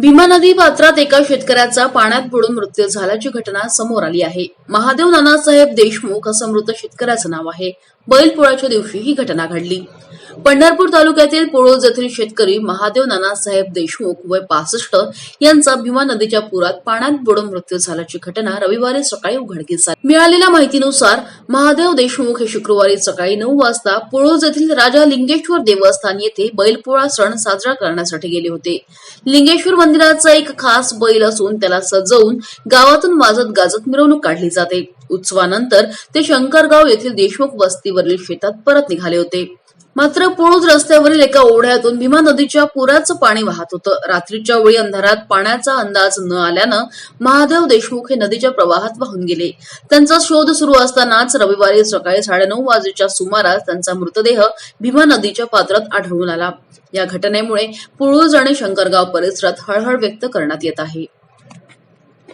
भीमा नदी पात्रात एका शेतकऱ्याचा पाण्यात बुडून मृत्यू झाल्याची घटना समोर आली आहे. महादेव नानासाहेब देशमुख असं मृत शेतकऱ्याचं नाव आहे. बैलपोळ्याच्या दिवशी ही घटना घडली. पंढरपूर तालुक्यातील पोळोज येथील शेतकरी महादेव नानासाहेब देशमुख वय पासष्ट यांचा भीमा नदीच्या पुरात पाण्यात बुडून मृत्यू झाल्याची घटना रविवारी सकाळी उघडकीस आली. मिळालेल्या माहितीनुसार महादेव देशमुख हे शुक्रवारी सकाळी नऊ वाजता पोळोज येथील राजा लिंगेश्वर देवस्थान येथे बैलपोळा सण साजरा करण्यासाठी गेले होते. लिंगेश्वर मंदिराचा एक खास बैल असून त्याला सजवून गावातून वाजत गाजत मिरवणूक काढली जाते. उत्सवानंतर ते शंकरगाव येथील देशमुख वस्तीवरील शेतात परत निघाले होते. मात्र पुळूज रस्त्यावरील एका ओढ्यातून भीमा नदीच्या पुराचं पाणी वाहत होतं. रात्रीच्या वेळी अंधारात पाण्याचा अंदाज न आल्यानं महादेव देशमुख हे नदीच्या प्रवाहात वाहून गेले. त्यांचा शोध सुरू असतानाच रविवारी सकाळी साडेनऊ वाजेच्या सुमारास त्यांचा मृतदेह भीमा नदीच्या पात्रात आढळून आला. या घटनेमुळे पुळूज आणि शंकरगाव परिसरात हळहळ व्यक्त करण्यात येत आहे.